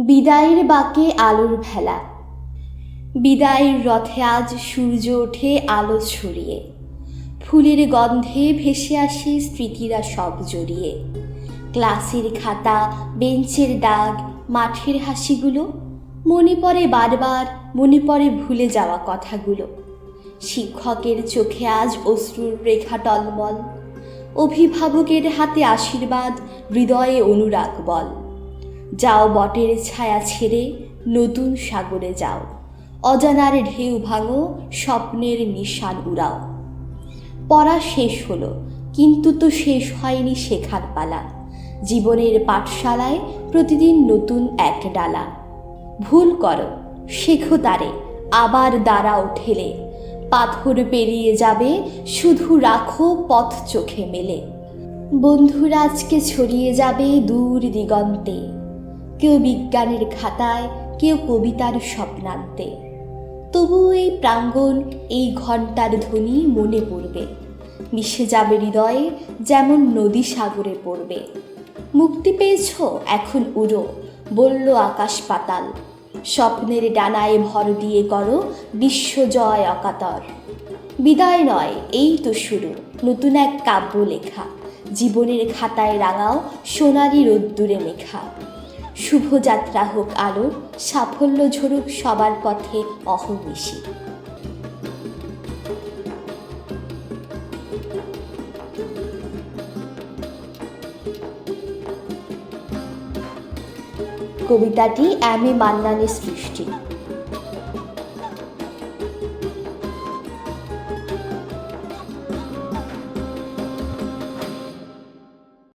বিদায়ের বাকে আলোর ভেলা। বিদায়ের রথে আজ সূর্য ওঠে আলো ছড়িয়ে। ফুলের গন্ধে ভেসে আসে স্মৃতিরা সব জড়িয়ে। ক্লাসের খাতা, বেঞ্চের দাগ, মাঠের হাসিগুলো, মনে পড়ে বারবার, মনে পড়ে ভুলে যাওয়া কথাগুলো। শিক্ষকের চোখে আজ অশ্রুর রেখা টলমল। অভিভাবকের হাতে আশীর্বাদ, হৃদয়ে অনুরাগ বল। যাও বটের ছায়া ছেড়ে নতুন সাগরে যাও। অজানার ঢেউ ভাঙো, স্বপ্নের নিশান উড়াও। পড়া শেষ হলো, কিন্তু তো শেষ হয়নি শেখার পালা। জীবনের পাঠশালায় প্রতিদিন নতুন এক ডালা। ভুল করো, শেখো তারে, আবার দাঁড়াও ঠেলে। পাথর পেরিয়ে যাবে, শুধু রাখো পথ চোখে মেলে। বন্ধুরা আজকে ছড়িয়ে যাবে দূর দিগন্তে। কেউ বিজ্ঞানের খাতায়, কেউ কবিতার স্বপ্নান্তে। তবু এই প্রাঙ্গণ, এই ঘণ্টার ধ্বনি মনে পড়বে। মিশে যাবে হৃদয়ে যেমন নদী সাগরে পড়বে। মুক্তি পেয়েছ এখন উড়ো, বলল আকাশ পাতাল। স্বপ্নের ডানায় ভর দিয়ে করো বিশ্বজয় অকাতর। বিদায় নয়, এই তো শুরু, নতুন এক কাব্য লেখা জীবনের খাতায় রাঙাও সোনালি রোদ্দুরে মেখা। শুভযাত্রা হোক আলো সাফল্য ঝরুক সবার পথে অহর্নিশি কবিতাটি এম এ মান্নানের সৃষ্টি।